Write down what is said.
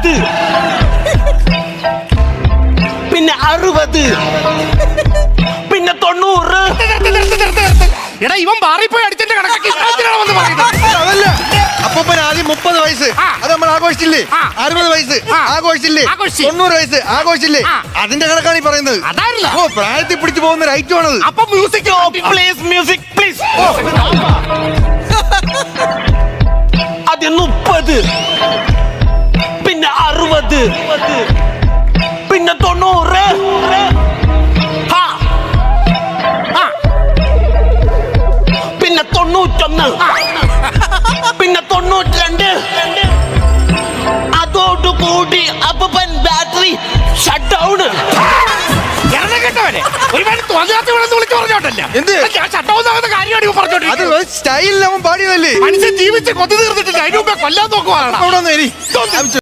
എൺപത് പിന്നെ അറുപത്. പിന്നെ തൊണ്ണൂറ്. എടാ ഇവൻ മാറിപ്പോയി അടിച്ചെന്റെ കണക്കാക്കി. വന്ന് പറയുന്നത്? അതല്ല. അപ്പൂപ്പൻ ആദ്യം മുപ്പത് വയസ്സ്. അത് നമ്മൾ ആഘോഷിച്ചില്ലേ. അറുപത് വയസ്സ്. ആഘോഷിച്ചില്ലേ? ആഘോഷിച്ചു. തൊണ്ണൂറ് വയസ്സ്. ആഘോഷിച്ചില്ലേ. അതിന്റെ കണക്കാണ് ഈ പറയുന്നത്. ഓ പ്രായത്തിൽ പിടിച്ചു പോകുന്ന ഒരു ഐറ്റം ആണത്. അപ്പൊ മ്യൂസിക് പ്ലീസ് മ്യൂസിക് പ്ലീസ് അത് മുപ്പത്. പിന്നെ തൊണ്ണൂറ്. പിന്നെ തൊണ്ണൂറ്റൊന്ന്. പിന്നെ തൊണ്ണൂറ്റി രണ്ട് അതോടുകൂടി അപ്പൻ ബാറ്ററി ഷട്ട് ഡൗൺ സ്റ്റൈലിൽ അവൻ പാടിയതല്ലേ? മനുഷ്യൻ ജീവിച്ച് കൊതി തീർന്നിട്ടില്ല. അതിനുമ്പേ കൊല്ലാൻ നോക്കുവാണ്.